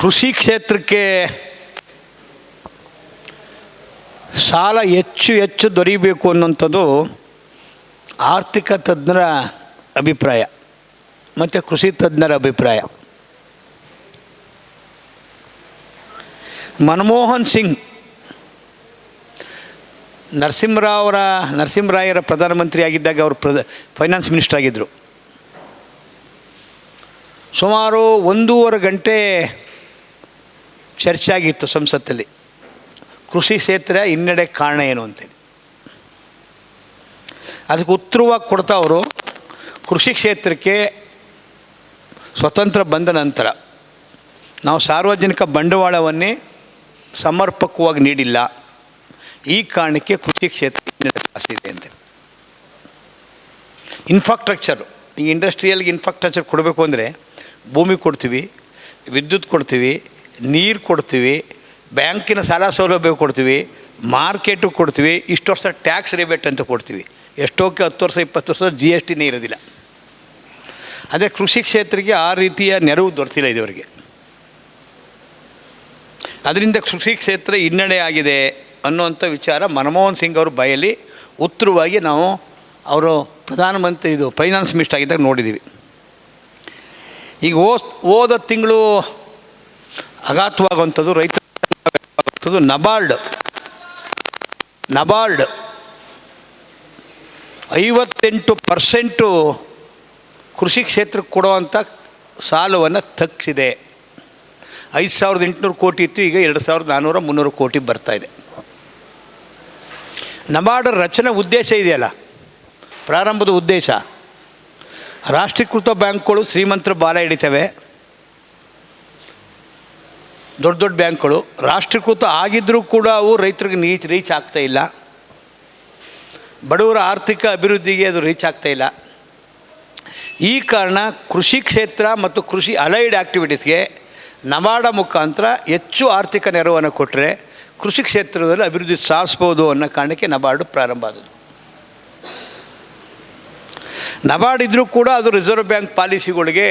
ಕೃಷಿ ಕ್ಷೇತ್ರಕ್ಕೆ ಸಾಲ ಹೆಚ್ಚು ಹೆಚ್ಚು ದೊರೀಬೇಕು ಅನ್ನೋಂಥದ್ದು ಆರ್ಥಿಕ ತಜ್ಞರ ಅಭಿಪ್ರಾಯ, ಮತ್ತು ಕೃಷಿ ತಜ್ಞರ ಅಭಿಪ್ರಾಯ. ಮನಮೋಹನ್ ಸಿಂಗ್, ನರಸಿಂಹರಾವರ, ನರಸಿಂಹರಾಯರ ಪ್ರಧಾನಮಂತ್ರಿ ಆಗಿದ್ದಾಗ ಅವರು ಪ್ರದ ಫೈನಾನ್ಸ್ ಮಿನಿಸ್ಟರ್ ಆಗಿದ್ದರು ಸುಮಾರು ಒಂದೂವರೆ ಗಂಟೆ ಚರ್ಚೆ ಆಗಿತ್ತು ಸಂಸತ್ತಲ್ಲಿ. ಕೃಷಿ ಕ್ಷೇತ್ರ ಹಿನ್ನಡೆ ಕಾರಣ ಏನು ಅಂತೇಳಿ. ಅದಕ್ಕೆ ಉತ್ತರವಾಗಿ ಕೊಡ್ತಾ ಅವರು, ಕೃಷಿ ಕ್ಷೇತ್ರಕ್ಕೆ ಸ್ವತಂತ್ರ ಬಂದ ನಂತರ ನಾವು ಸಾರ್ವಜನಿಕ ಬಂಡವಾಳವನ್ನೇ ಸಮರ್ಪಕವಾಗಿ ನೀಡಿಲ್ಲ. ಈ ಕಾರಣಕ್ಕೆ ಕೃಷಿ ಕ್ಷೇತ್ರ ಹಿನ್ನಡೆ ಇದೆ ಅಂತ ಇನ್ಫ್ರಾಸ್ಟ್ರಕ್ಚರು ಈ ಇಂಡಸ್ಟ್ರಿಯಲ್ಗೆ ಇನ್ಫ್ರಾಸ್ಟ್ರಕ್ಚರ್ ಕೊಡಬೇಕು ಅಂದರೆ ಭೂಮಿ ಕೊಡ್ತೀವಿ, ವಿದ್ಯುತ್ ಕೊಡ್ತೀವಿ ನೀರು ಕೊಡ್ತೀವಿ, ಬ್ಯಾಂಕಿನ ಸಾಲ ಸೌಲಭ್ಯ ಕೊಡ್ತೀವಿ, ಮಾರ್ಕೆಟು ಕೊಡ್ತೀವಿ, ಇಷ್ಟು ವರ್ಷ ಟ್ಯಾಕ್ಸ್ ರಿಬೇಟ್ ಅಂತ ಕೊಡ್ತೀವಿ. ಎಷ್ಟೋಕ್ಕೆ ಹತ್ತು ವರ್ಷ, ಇಪ್ಪತ್ತು ವರ್ಷ ಜಿ ಎಸ್ ಟಿನೇ ಇರೋದಿಲ್ಲ. ಅದೇ ಕೃಷಿ ಕ್ಷೇತ್ರಕ್ಕೆ ಆ ರೀತಿಯ ನೆರವು ದೊರೆತಿಲ್ಲ ಇದುವರೆಗೆ. ಅದರಿಂದ ಕೃಷಿ ಕ್ಷೇತ್ರ ಹಿನ್ನಡೆ ಆಗಿದೆ ಅನ್ನುವಂಥ ವಿಚಾರ ಮನಮೋಹನ್ ಸಿಂಗ್ ಅವ್ರ ಬಯಲಿ ಉತ್ತರವಾಗಿ ನಾವು ಅವರು ಪ್ರಧಾನಮಂತ್ರಿ ಇದು ಫೈನಾನ್ಸ್ ಮಿನಿಸ್ಟರ್ ಆಗಿದ್ದಾಗ ನೋಡಿದ್ದೀವಿ ಈಗ ಓದ್ ತಿಂಗಳು ಆಘಾತವಾಗುವಂಥದ್ದು ರೈತ ನಬಾರ್ಡ್. ನಬಾರ್ಡ್. ಐವತ್ತೆಂಟು ಪರ್ಸೆಂಟು ಕೃಷಿ ಕ್ಷೇತ್ರಕ್ಕೆ ಕೊಡುವಂಥ ಸಾಲವನ್ನು ತಗ್ಸಿದೆ. ಐದು ಸಾವಿರದ ಎಂಟುನೂರು ಕೋಟಿ ಇತ್ತು, ಈಗ ಎರಡು ಸಾವಿರದ ನಾನ್ನೂರ ಮುನ್ನೂರು ಕೋಟಿ ಬರ್ತಾ ಇದೆ. ನಬಾರ್ಡ್ ರಚನೆ ಉದ್ದೇಶ ಇದೆಯಲ್ಲ? ಪ್ರಾರಂಭದ ಉದ್ದೇಶ? ರಾಷ್ಟ್ರೀಕೃತ ಬ್ಯಾಂಕ್ಗಳು ಶ್ರೀಮಂತರ ಬಾಲ ಹಿಡಿತವೆ. ದೊಡ್ಡ ದೊಡ್ಡ ಬ್ಯಾಂಕ್ಗಳು, ರಾಷ್ಟ್ರೀಕೃತ ಆಗಿದ್ದರೂ ಕೂಡ ಅವು ರೈತರಿಗೆ ನೀಚ್ ರೀಚ್ ಆಗ್ತಾ ಇಲ್ಲ. ಬಡವರ ಆರ್ಥಿಕ ಅಭಿವೃದ್ಧಿಗೆ ಅದು ರೀಚ್ ಆಗ್ತಾ ಇಲ್ಲ. ಈ ಕಾರಣ ಕೃಷಿ ಕ್ಷೇತ್ರ ಮತ್ತು ಕೃಷಿ ಅಲೈಡ್ ಆ್ಯಕ್ಟಿವಿಟೀಸ್ಗೆ ನವಾಡ ಮುಖಾಂತರ ಹೆಚ್ಚು ಆರ್ಥಿಕ ನೆರವನ್ನು ಕೊಟ್ಟರೆ ಕೃಷಿ ಕ್ಷೇತ್ರದಲ್ಲಿ ಅಭಿವೃದ್ಧಿ ಸಾಧಿಸ್ಬೋದು ಅನ್ನೋ ಕಾರಣಕ್ಕೆ ನಬಾರ್ಡು ಪ್ರಾರಂಭ ಆದದ್ದು. ನಬಾರ್ಡ್ ಇದ್ದರೂ ಕೂಡ ಅದು ರಿಸರ್ವ್ ಬ್ಯಾಂಕ್ ಪಾಲಿಸಿಗಳಿಗೆ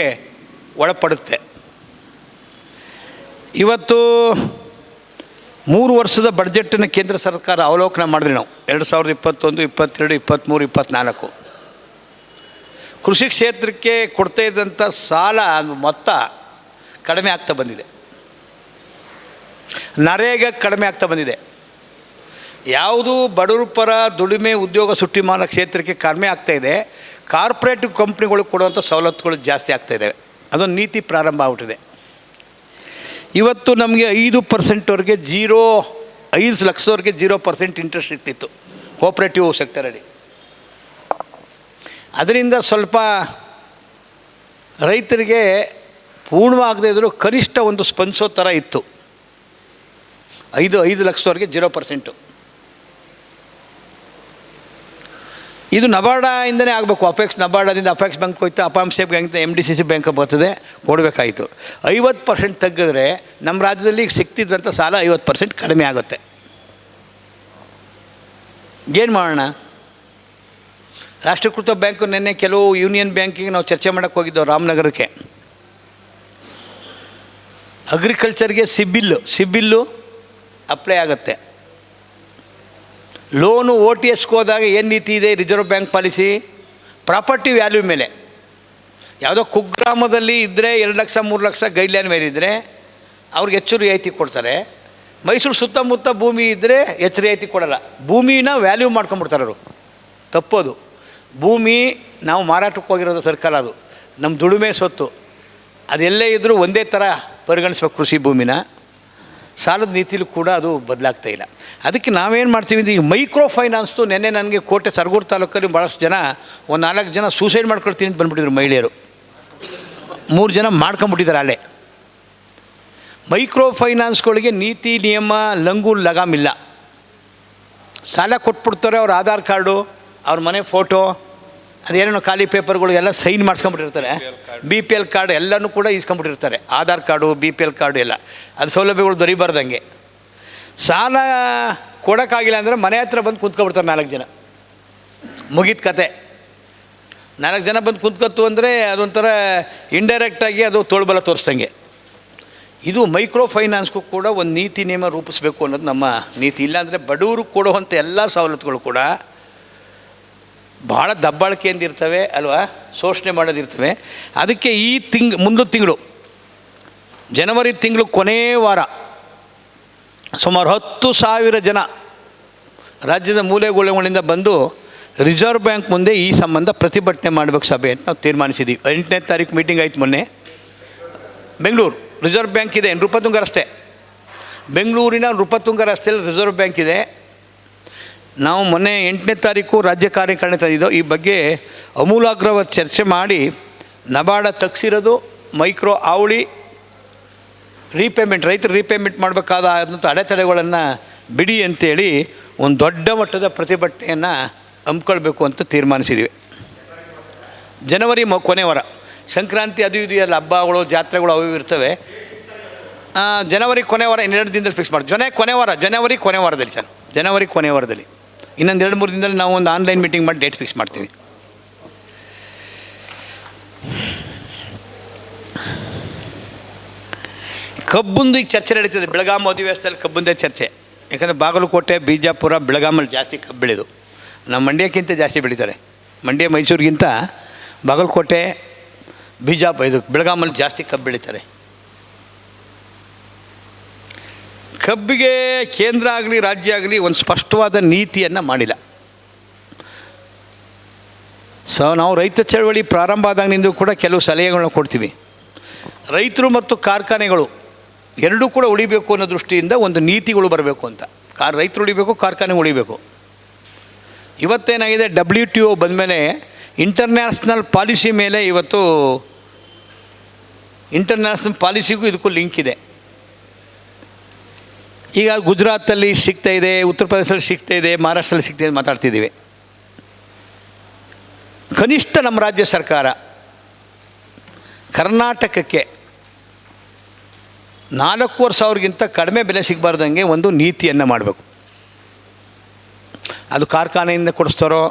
ಒಳಪಡುತ್ತೆ. ಇವತ್ತು ಮೂರು ವರ್ಷದ ಬಡ್ಜೆಟನ್ನು ಕೇಂದ್ರ ಸರ್ಕಾರ ಅವಲೋಕನ ಮಾಡಿದ್ರಿ ನಾವು. ಎರಡು ಸಾವಿರದ ಇಪ್ಪತ್ತೊಂದು, ಇಪ್ಪತ್ತೆರಡು, ಇಪ್ಪತ್ತ್ಮೂರು, ಇಪ್ಪತ್ತ್ನಾಲ್ಕು. ಕೃಷಿ ಕ್ಷೇತ್ರಕ್ಕೆ ಕೊಡ್ತಾ ಇದ್ದಂಥ ಸಾಲ ಮೊತ್ತ ಕಡಿಮೆ ಆಗ್ತಾ ಬಂದಿದೆ. ನರೇಗ ಕಡಿಮೆ ಆಗ್ತಾ ಬಂದಿದೆ. ಯಾವುದು ಬಡವರು ಪರ ದುಡಿಮೆ ಉದ್ಯೋಗ ಸುಟ್ಟಿಮಾನ ಕ್ಷೇತ್ರಕ್ಕೆ ಕಡಿಮೆ ಆಗ್ತಾ ಇದೆ. ಕಾರ್ಪೊರೇಟಿವ್ ಕಂಪ್ನಿಗಳು ಕೊಡುವಂಥ ಸವಲತ್ತುಗಳು ಜಾಸ್ತಿ ಆಗ್ತಾಯಿದ್ದಾವೆ ಅದೊಂದು ನೀತಿ ಪ್ರಾರಂಭ ಆಗ್ಬಿಟ್ಟಿದೆ. ಇವತ್ತು ನಮಗೆ ಐದು ಪರ್ಸೆಂಟ್ವರೆಗೆ ಜೀರೋ ಐದು ಲಕ್ಷದವರೆಗೆ ಜೀರೋ ಪರ್ಸೆಂಟ್ ಇಂಟ್ರೆಸ್ಟ್ ಸಿಗ್ತಿತ್ತು. ಕೋಪ್ರೇಟಿವ್ ಸೆಕ್ಟರಲ್ಲಿ ಅದರಿಂದ ಸ್ವಲ್ಪ ರೈತರಿಗೆ ಪೂರ್ಣವಾಗದೇ ಇದ್ದರೂ ಕನಿಷ್ಠ ಒಂದು ಸ್ಪಂದಿಸೋ ಥರ ಇತ್ತು. ಐದು ಐದು ಲಕ್ಷದವರೆಗೆ ಜೀರೋ ಪರ್ಸೆಂಟು ಇದು ನಬಾರ್ಡಿಂದನೇ ಆಗಬೇಕು. ಅಫೆಕ್ಸ್ ನಬಾರ್ಡದಿಂದ ಅಫೆಕ್ಸ್ ಬ್ಯಾಂಕ್ ಹೋಯ್ತು ಅಪಾಂಶ bank M D C C bank ಬರ್ತದೆ, ಕೊಡಬೇಕಾಯಿತು. ಐವತ್ತು ಪರ್ಸೆಂಟ್ ತೆಗೆದ್ರೆ ನಮ್ಮ ರಾಜ್ಯದಲ್ಲಿ ಈಗ ಸಿಗ್ತಿದ್ದಂಥ ಸಾಲ ಐವತ್ತು ಪರ್ಸೆಂಟ್ ಕಡಿಮೆ ಆಗುತ್ತೆ. ಏನು ಮಾಡೋಣ? ರಾಷ್ಟ್ರೀಕೃತ ಬ್ಯಾಂಕು ನಿನ್ನೆ ಕೆಲವು ಯೂನಿಯನ್ ಬ್ಯಾಂಕಿಗೆ ನಾವು ಚರ್ಚೆ ಮಾಡೋಕ್ಕೆ ಹೋಗಿದ್ದೆವು ರಾಮನಗರಕ್ಕೆ. ಅಗ್ರಿಕಲ್ಚರ್ಗೆ ಸಿಬಿಲ್ಲು ಸಿಬಿಲ್ಲು ಅಪ್ಲೈ ಆಗುತ್ತೆ. ಲೋನು ಓ ಟಿ ಎಸ್ಗೆ ಹೋದಾಗ ಏನು ನೀತಿ ಇದೆ? Reserve Bank policy property value ಮೇಲೆ. ಯಾವುದೋ ಕುಗ್ರಾಮದಲ್ಲಿ ಇದ್ದರೆ ಎರಡು ಲಕ್ಷ, ಮೂರು ಲಕ್ಷ ಗೈಡ್ಲೈನ್ ಮೇಲೆ ಇದ್ದರೆ ಅವ್ರಿಗೆ ಹೆಚ್ಚು ರಿಯಾಯಿತಿ ಕೊಡ್ತಾರೆ. ಮೈಸೂರು ಸುತ್ತಮುತ್ತ ಭೂಮಿ ಇದ್ದರೆ ಹೆಚ್ಚು ರಿಯಾಯಿತಿ ಕೊಡಲ್ಲ. ಭೂಮಿನ ವ್ಯಾಲ್ಯೂ ಮಾಡ್ಕೊಂಬಿಡ್ತಾರೆ ಅವರು. ತಪ್ಪೋದು. ಭೂಮಿ ನಾವು ಮಾರಾಟಕ್ಕೆ ಹೋಗಿರೋದು ಸರ್ಕಾರ ಅದು. ನಮ್ಮ ದುಡಿಮೆ ಸೊತ್ತು. ಅದೆಲ್ಲೇ ಇದ್ದರೂ ಒಂದೇ ಥರ ಪರಿಗಣಿಸ್ಬೇಕು ಕೃಷಿ ಭೂಮಿನ. ಸಾಲದ ನೀತಿಲೂ ಕೂಡ ಅದು ಬದಲಾಗ್ತಾ ಇಲ್ಲ. ಅದಕ್ಕೆ ನಾವೇನು ಮಾಡ್ತೀವಿ ಅಂದರೆ ಈಗ ಮೈಕ್ರೋ ಫೈನಾನ್ಸ್ದು ನೆನ್ನೆ ನನಗೆ ಕೋಟೆ ಸರಗೂರು ತಾಲೂಕಲ್ಲಿ ಭಾಳಷ್ಟು ಜನ ಒಂದು ನಾಲ್ಕು ಜನ ಸೂಸೈಡ್ ಮಾಡ್ಕೊಳ್ತೀನಿ ಅಂತ ಬಂದುಬಿಟ್ಟಿದ್ರು ಮಹಿಳೆಯರು. ಮೂರು ಜನ ಮಾಡ್ಕೊಂಬಿಟ್ಟಿದ್ದಾರೆ ಅಲ್ಲೇ. ಮೈಕ್ರೋ ಫೈನಾನ್ಸ್ಗಳಿಗೆ ನೀತಿ, ನಿಯಮ, ಲಂಗು ಲಗಾಮಿಲ್ಲ ಸಾಲ ಕೊಟ್ಬಿಡ್ತಾರೆ ಅವ್ರ ಆಧಾರ್ ಕಾರ್ಡು, ಅವ್ರ ಮನೆ ಫೋಟೋ ಅದೇನೇನೋ ಖಾಲಿ ಪೇಪರ್ಗಳು ಎಲ್ಲ ಸೈನ್ ಮಾಡ್ಸ್ಕೊಂಬಿಟ್ಟಿರ್ತಾರೆ. ಬಿ ಪಿ ಎಲ್ ಕಾರ್ಡ್ ಎಲ್ಲನೂ ಕೂಡ ಇಸ್ಕೊಂಬಿಟ್ಟಿರ್ತಾರೆ Aadhaar card B P L card ಎಲ್ಲ. ಅದು ಸೌಲಭ್ಯಗಳು ದೊರಿಬಾರ್ದಂಗೆ. ಸಾಲ ಕೊಡೋಕ್ಕಾಗಿಲ್ಲ ಅಂದರೆ ಮನೆ ಹತ್ರ ಬಂದು ಕುಂತ್ಕೊಬಿಡ್ತಾರೆ ನಾಲ್ಕು ಜನ. ಮುಗಿದ ಕತೆ. ನಾಲ್ಕು ಜನ ಬಂದು ಕುಂತ್ಕೊತು ಅಂದರೆ ಅದೊಂಥರ ಇಂಡೈರೆಕ್ಟಾಗಿ ಅದು ತೋಳ್ಬಲ ತೋರಿಸ್ದಂಗೆ. ಇದು ಮೈಕ್ರೋ ಫೈನಾನ್ಸ್ಗೂ ಕೂಡ ಒಂದು ನೀತಿ ನಿಯಮ ರೂಪಿಸಬೇಕು ಅನ್ನೋದು ನಮ್ಮ ನೀತಿ. ಇಲ್ಲಾಂದರೆ ಬಡವರು ಕೊಡುವಂಥ ಎಲ್ಲ ಸವಲತ್ತುಗಳು ಕೂಡ ಭಾಳ ದಬ್ಬಾಳಿಕೆಯಿಂದ ಇರ್ತವೆ, ಅಲ್ವಾ? ಶೋಷಣೆ ಮಾಡೋದಿರ್ತವೆ ಅದಕ್ಕೆ ಈ ತಿಂಗ್ ಮುಂದಿನ ತಿಂಗಳು, ಜನವರಿ ತಿಂಗಳು ಕೊನೆಯ ವಾರ, ಸುಮಾರು ಹತ್ತು ಸಾವಿರ ಜನ ರಾಜ್ಯದ ಮೂಲೆ ಬಂದು ರಿಸರ್ವ್ ಬ್ಯಾಂಕ್ ಮುಂದೆ ಈ ಸಂಬಂಧ ಪ್ರತಿಭಟನೆ ಮಾಡಬೇಕು ಸಭೆ ಅಂತ ನಾವು ತೀರ್ಮಾನಿಸಿದ್ದೀವಿ ಎಂಟನೇ ತಾರೀಕು ಮೀಟಿಂಗ್ ಆಯಿತು ಮೊನ್ನೆ. ಬೆಂಗಳೂರು, ರಿಸರ್ವ್ ಬ್ಯಾಂಕ್ ಇದೆ, ನೃಪತುಂಗ ರಸ್ತೆ. ಬೆಂಗಳೂರಿನ ನೃಪತುಂಗ ರಸ್ತೆಯಲ್ಲಿ ರಿಸರ್ವ್ ಬ್ಯಾಂಕ್ ಇದೆ. ನಾವು ಮೊನ್ನೆ ಎಂಟನೇ ತಾರೀಕು ರಾಜ್ಯ ಕಾರ್ಯಕಾರಿಣಿ ತಂದಿದ್ದೋ. ಈ ಬಗ್ಗೆ ಅಮೂಲಾಗ್ರವ ಚರ್ಚೆ ಮಾಡಿ ನಬಾರ್ಡ ತಗ್ಸಿರೋದು ಮೈಕ್ರೋ ಆವಳಿ ರೀಪೇಮೆಂಟ್, ರೈತರು ರೀಪೇಮೆಂಟ್ ಮಾಡಬೇಕಾದ ಅಡೆತಡೆಗಳನ್ನು ಬಿಡಿ ಅಂತೇಳಿ ಒಂದು ದೊಡ್ಡ ಮಟ್ಟದ ಪ್ರತಿಭಟನೆಯನ್ನು ಹಮ್ಮಿಕೊಳ್ಬೇಕು ಅಂತ ತೀರ್ಮಾನಿಸಿದ್ದೀವಿ ಜನವರಿ ಮ, ಕೊನೆ ವಾರ, ಸಂಕ್ರಾಂತಿ ಅದು ಇದು ಎಲ್ಲ ಹಬ್ಬಗಳು, ಜಾತ್ರೆಗಳು ಅವು ಇರ್ತವೆ. ಜನವರಿ ಕೊನೆ ವಾರ ಇನ್ನೆರಡು ದಿನದಲ್ಲಿ ಫಿಕ್ಸ್ ಮಾಡಿ. ಜನ ಕೊನೆ ವಾರ, ಜನವರಿ ಕೊನೆ ವಾರದಲ್ಲಿ ಸರ್. ಜನವರಿ ಕೊನೆ ವಾರದಲ್ಲಿ. ಇನ್ನೊಂದು ಎರಡು ಮೂರು ದಿನದಲ್ಲಿ ನಾವು ಒಂದು ಆನ್ಲೈನ್ ಮೀಟಿಂಗ್ ಮಾಡಿ ಡೇಟ್ ಫಿಕ್ಸ್ ಮಾಡ್ತೀವಿ. ಕಬ್ಬುಂದು ಈಗ ಚರ್ಚೆ ನಡೀತದೆ. ಬೆಳಗಾಂ ಅಧಿವೇಶನದಲ್ಲಿ ಕಬ್ಬುಂದೇ ಚರ್ಚೆ. ಯಾಕಂದರೆ ಬಾಗಲಕೋಟೆ, ಬಿಜಾಪುರ ಬೆಳಗಾಮಲ್ಲಿ ಜಾಸ್ತಿ ಕಬ್ಬು ಬೆಳೆದು. ನಮ್ಮ ಮಂಡ್ಯಕ್ಕಿಂತ ಜಾಸ್ತಿ ಬೆಳೀತಾರೆ. ಮಂಡ್ಯ, ಮೈಸೂರಿಗಿಂತ ಬಾಗಲಕೋಟೆ ಬಿಜಾಪುರ ಇದು ಬೆಳಗಾಮಲ್ಲಿ ಜಾಸ್ತಿ ಕಬ್ಬು ಬೆಳೀತಾರೆ. ಕಬ್ಬಿಗೆ ಕೇಂದ್ರ ಆಗಲಿ, ರಾಜ್ಯ ಆಗಲಿ ಒಂದು ಸ್ಪಷ್ಟವಾದ ನೀತಿಯನ್ನು ಮಾಡಿಲ್ಲ. ಸೊ ನಾವು ರೈತ ಚಳವಳಿ ಪ್ರಾರಂಭ ಆದಾಗಿನಿಂದ ಕೂಡ ಕೆಲವು ಸಲಹೆಗಳನ್ನ ಕೊಡ್ತೀವಿ. ರೈತರು ಮತ್ತು ಕಾರ್ಖಾನೆಗಳು ಎರಡೂ ಕೂಡ ಉಳಿಬೇಕು ಅನ್ನೋ ದೃಷ್ಟಿಯಿಂದ ಒಂದು ನೀತಿಗಳು ಬರಬೇಕು ಅಂತ. ಕಾರ್, ರೈತರು ಉಳಿಬೇಕು ಕಾರ್ಖಾನೆ ಉಳಿಬೇಕು. ಇವತ್ತೇನಾಗಿದೆ ಡಬ್ಲ್ಯೂ ಟಿ ಒ ಬಂದಮೇಲೆ ಇಂಟರ್ನ್ಯಾಷನಲ್ ಪಾಲಿಸಿ ಮೇಲೆ ಇವತ್ತು ಇಂಟರ್ನ್ಯಾಷನಲ್ ಪಾಲಿಸಿಗೂ ಇದಕ್ಕೂ ಲಿಂಕ್ ಇದೆ. ಈಗ ಗುಜರಾತಲ್ಲಿ ಸಿಗ್ತಾ ಇದೆ, ಉತ್ತರ ಪ್ರದೇಶದಲ್ಲಿ ಸಿಗ್ತಾ ಇದೆ, ಮಹಾರಾಷ್ಟ್ರದಲ್ಲಿ ಸಿಗ್ತಾ ಇದೆ ಮಾತಾಡ್ತಿದ್ದೀವಿ. ಕನಿಷ್ಠ ನಮ್ಮ ರಾಜ್ಯ ಸರ್ಕಾರ ಕರ್ನಾಟಕಕ್ಕೆ ನಾಲ್ಕೂವರೆ ಸಾವಿರಗಿಂತ ಕಡಿಮೆ ಬೆಲೆ ಸಿಗಬಾರ್ದಂಗೆ ಒಂದು ನೀತಿಯನ್ನು ಮಾಡಬೇಕು. ಅದು ಕಾರ್ಖಾನೆಯಿಂದ ಕೊಡಿಸ್ತಾರೋ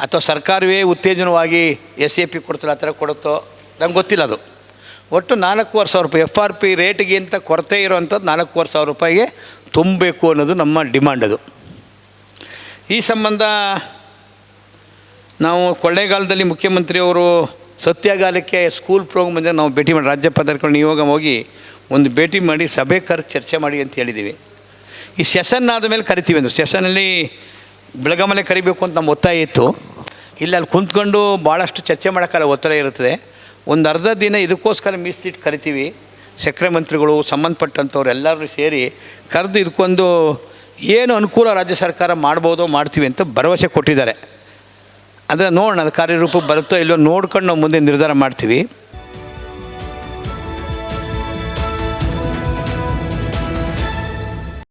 ಅಥವಾ ಸರ್ಕಾರವೇ ಉತ್ತೇಜನವಾಗಿ ಎಸ್ ಎ ಪಿ ಕೊಡ್ತಾರೋ ಆ ಥರ ಕೊಡುತ್ತೋ, ನಂಗೆ ಗೊತ್ತಿಲ್ಲ ಅದು. ಒಟ್ಟು ನಾಲ್ಕೂವರೆ ಸಾವಿರ ರೂಪಾಯಿ ಎಫ್ ಆರ್ ಪಿ ರೇಟ್ಗಿಂತ ಕೊರತೆ ಇರೋವಂಥದ್ದು ನಾಲ್ಕೂವರೆ ಸಾವಿರ ರೂಪಾಯಿಗೆ ತುಂಬಬೇಕು ಅನ್ನೋದು ನಮ್ಮ ಡಿಮಾಂಡ್ ಅದು. ಈ ಸಂಬಂಧ ನಾವು ಕೊಳ್ಳೇಗಾಲದಲ್ಲಿ ಮುಖ್ಯಮಂತ್ರಿಯವರು ಸತ್ಯಾಗಾಲಕ್ಕೆ ಸ್ಕೂಲ್ ಪ್ರೋಗ್ರಾಮ್ ಬಂದರೆ ನಾವು ಭೇಟಿ ಮಾಡಿ, ರಾಜ್ಯ ಪದಾಧಿಕಾರಿ ನಿಯೋಗ ಹೋಗಿ ಒಂದು ಭೇಟಿ ಮಾಡಿ, ಸಭೆ ಕರೆದು ಚರ್ಚೆ ಮಾಡಿ ಅಂತ ಹೇಳಿದ್ದೀವಿ. ಈ ಸೆಷನ್ ಆದಮೇಲೆ ಕರಿತೀವಿ ಅಂದರು. ಸೆಷನಲ್ಲಿ ಬೆಳಗಾಮಲ್ಲೇ ಕರಿಬೇಕು ಅಂತ ನಮ್ಮ ಒತ್ತಾಯ ಇತ್ತು. ಇಲ್ಲಿ, ಅಲ್ಲಿ ಕುಂತ್ಕೊಂಡು ಭಾಳಷ್ಟು ಚರ್ಚೆ ಮಾಡೋಕ್ಕಲ್ಲ ಒತ್ತಡ ಇರುತ್ತದೆ. ಒಂದು ಅರ್ಧ ದಿನ ಇದಕ್ಕೋಸ್ಕರ ಮೀಸಲಿಟ್ಟು ಕರಿತೀವಿ. ಸಕ್ಕರೆ ಮಂತ್ರಿಗಳು, ಸಂಬಂಧಪಟ್ಟಂಥವ್ರು ಎಲ್ಲರೂ ಸೇರಿ ಕರೆದು ಇದಕ್ಕೊಂದು ಏನು ಅನುಕೂಲ ರಾಜ್ಯ ಸರ್ಕಾರ ಮಾಡ್ಬೋದೋ ಮಾಡ್ತೀವಿ ಅಂತ ಭರವಸೆ ಕೊಟ್ಟಿದ್ದಾರೆ. ಅಂದರೆ ನೋಡೋಣ ಅದು ಕಾರ್ಯರೂಪಕ್ಕೆ ಬರುತ್ತೋ ಇಲ್ಲೋ ನೋಡ್ಕೊಂಡು ನಾವು ಮುಂದೆ ನಿರ್ಧಾರ ಮಾಡ್ತೀವಿ.